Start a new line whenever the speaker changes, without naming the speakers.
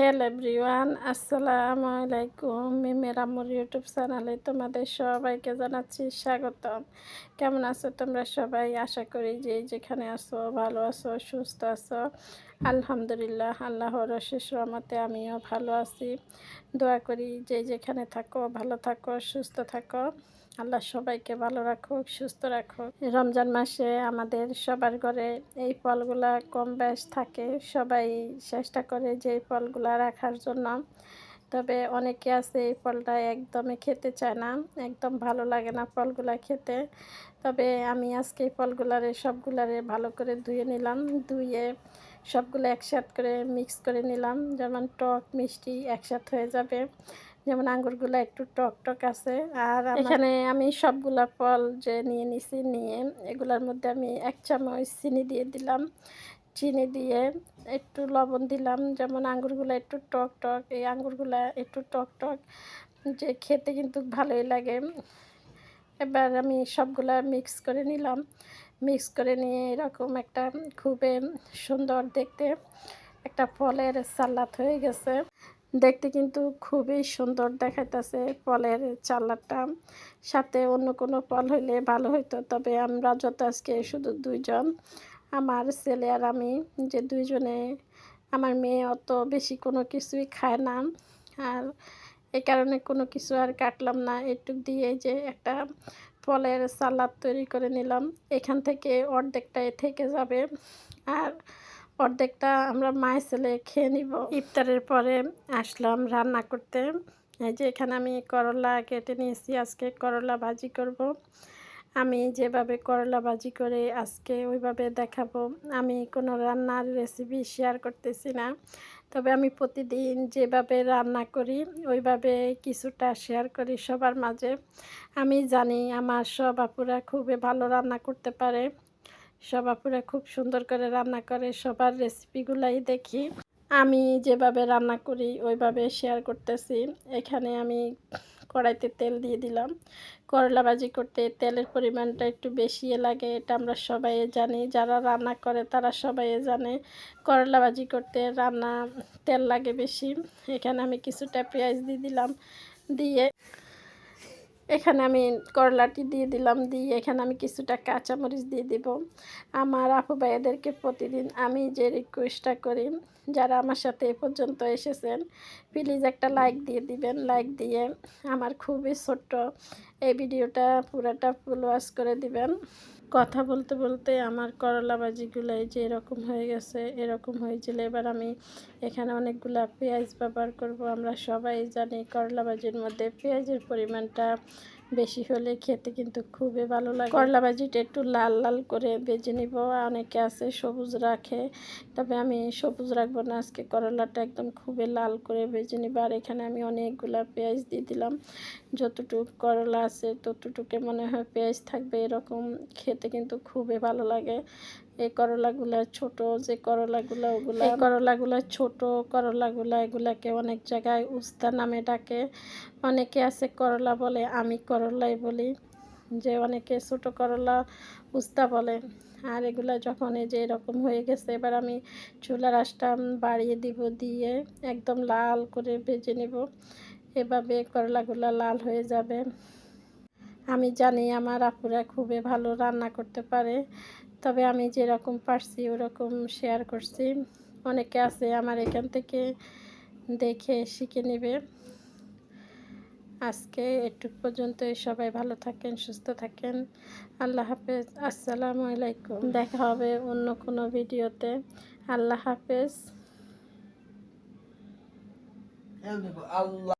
Hello everyone, আসসালামু আলাইকুম। মিমের আম্মুর ইউটিউব চ্যানেলে তোমাদের সবাইকে জানাচ্ছি স্বাগতম। কেমন আছো তোমরা সবাই? আশা করি যে যেখানে আছো ভালো আছো, সুস্থ আছো। আলহামদুলিল্লাহ, আল্লাহর শেষ রহমতে আমিও ভালো আছি। দোয়া করি যে যেখানে থাকো, ভালো থাকো, সুস্থ থাকো। আল্লাহ সবাইকে ভালো রাখুক, সুস্থ রাখুক। রমজান মাসে আমাদের সবার ঘরে এই ফলগুলা কম বেশ থাকে। সবাই চেষ্টা করে যে এই ফলগুলা রাখার জন্য। তবে অনেকে আছে এই ফলটা একদমই খেতে চায় না, একদম ভালো লাগে না ফলগুলা খেতে। তবে আমি আজকে এই ফলগুলারে সবগুলারে ভালো করে ধুয়ে নিলাম। ধুয়ে সবগুলো একসাথ করে মিক্স করে নিলাম। যেমন টক, মিষ্টি একসাথ হয়ে যাবে। যেমন আঙ্গুরগুলো একটু টক টক আছে, আর এখানে আমি সবগুলা ফল যে নিয়ে নিছি, নিয়ে এগুলার মধ্যে আমি এক চামচ চিনি দিয়ে দিলাম। চিনি দিয়ে একটু লবণ দিলাম, যেমন আঙ্গুরগুলো একটু টক টক, এই আঙ্গুরগুলা একটু টক টক, যে খেতে কিন্তু ভালোই লাগে। এবার আমি সবগুলা মিক্স করে নিলাম। মিক্স করে নিয়ে এরকম একটা খুবই সুন্দর দেখতে একটা ফলের সালাদ হয়ে গেছে। দেখতে কিন্তু খুবই সুন্দর দেখাইতেছে ফলের চালাটা সাথে অন্য কোনো ফল হইলে ভালো হইতো, তবে আমরা যত আজকে শুধু দুইজন, আমার ছেলে আর আমি যে দুইজনে, আমার মেয়ে অত বেশি কোনো কিছুই খায় না। আর এই কারণে কোনো কিছু আর কাটলাম না, একটু দিয়ে যে একটা ফলের সালাদ তৈরি করে নিলাম। এখান থেকে অর্ধেকটাই থেকে যাবে। আর অর্ধেকটা আমরা মায়ের ছেলে খেয়ে নিব। ইফতারের পরে আসলাম রান্না করতে। এই যে এখানে আমি করলা কেটে নিয়েছি, আজকে করলা ভাজি করব। আমি যেভাবে করলা ভাজি করে আজকে ওইভাবে দেখাবো। আমি কোনো রান্নার রেসিপি শেয়ার করতেছি না। তবে আমি প্রতিদিন যেভাবে রান্না করি, ওইভাবে কিছুটা শেয়ার করি সবার মাঝে। আমি জানি আমার সব আপুরা খুবই ভালো রান্না করতে পারে। সব আপুরা খুব সুন্দর করে রান্না করে, সবার রেসিপিগুলাই দেখি। আমি যেভাবে রান্না করি, ওইভাবে শেয়ার করতেছি। এখানে আমি কড়াইতে তেল দিয়ে দিলাম। করলা ভাজি করতে তেলের পরিমাণটা একটু বেশি লাগে, এটা আমরা সবাই জানি। যারা রান্না করে, তারা সবাই জানে। করলা ভাজি করতে রান্না তেল লাগে বেশি। এখানে আমি কিছুটা পেঁয়াজ দিয়ে দিলাম। দিয়ে এখানে আমি করলাটি দিয়ে দিলাম, দিয়ে এখানে আমি কিছুটা কাঁচামরিচ দিয়ে দিব। আমার আপু ভাইয়াদেরকে প্রতিদিন আমি যে রিকোয়েস্টটা করি, যারা আমার সাথে এ পর্যন্ত এসেছেন প্লিজ একটা লাইক দিয়ে দিবেন। লাইক দিয়ে আমার খুবই ছোট্ট এই ভিডিওটা পুরাটা ফুল ওয়াশ করে দিবেন। কথা বলতে বলতে আমার করলা ভাজিগুলো যে এরকম হয়ে গেছে, এরকম হয়েছিল। এবার আমি এখানে অনেকগুলা পেঁয়াজ ব্যবহার করব। আমরা সবাই জানি করলা ভাজির মধ্যে পেঁয়াজের পরিমাণটা বেশি হলে খেতে কিন্তু খুবই ভালো লাগে। করলা ভাজিটা একটু লাল লাল করে বেজে নিব। অনেকে আছে সবুজ রাখে, তবে আমি সবুজ রাখব না। আজকে করলাটা একদম খুবই লাল করে বেজে নিব। আর এখানে আমি অনেকগুলা পেঁয়াজ দিয়ে দিলাম। যতটুকু করলা আছে, ততটুকু মনে হয় পেঁয়াজ থাকবে এরকম। খেতে কিন্তু খুবই ভালো লাগে। এই করলাগুলা ছোট, যে করলাগুলো ওগুলো এই করলাগুলো ছোট, করলাগুলা এগুলাকে অনেক জায়গায় উস্তা নামে ডাকে। অনেকে আছে করলা বলে, আমি করলাই বলি, যে অনেকে ছোট করলা উস্তা বলে। আর এগুলো যখন এই যে এরকম হয়ে গেছে, এবার আমি চুলার আশটা বাড়িয়ে দিব, দিয়ে একদম লাল করে ভেজে নেব। এভাবে করলাগুলো লাল হয়ে যাবে। আমি জানি আমার আপুরা খুবই ভালো রান্না করতে পারে, তবে আমি যেরকম পারছি ওরকম শেয়ার করছি। অনেকে আছে আমার এখান থেকে দেখে শিখে নেবে। আজকে একটু পর্যন্ত সবাই ভালো থাকেন, সুস্থ থাকেন। আল্লাহ হাফেজ, আসসালামু আলাইকুম। দেখা হবে অন্য কোনো ভিডিওতে। আল্লাহ হাফেজ। আল্লাহ।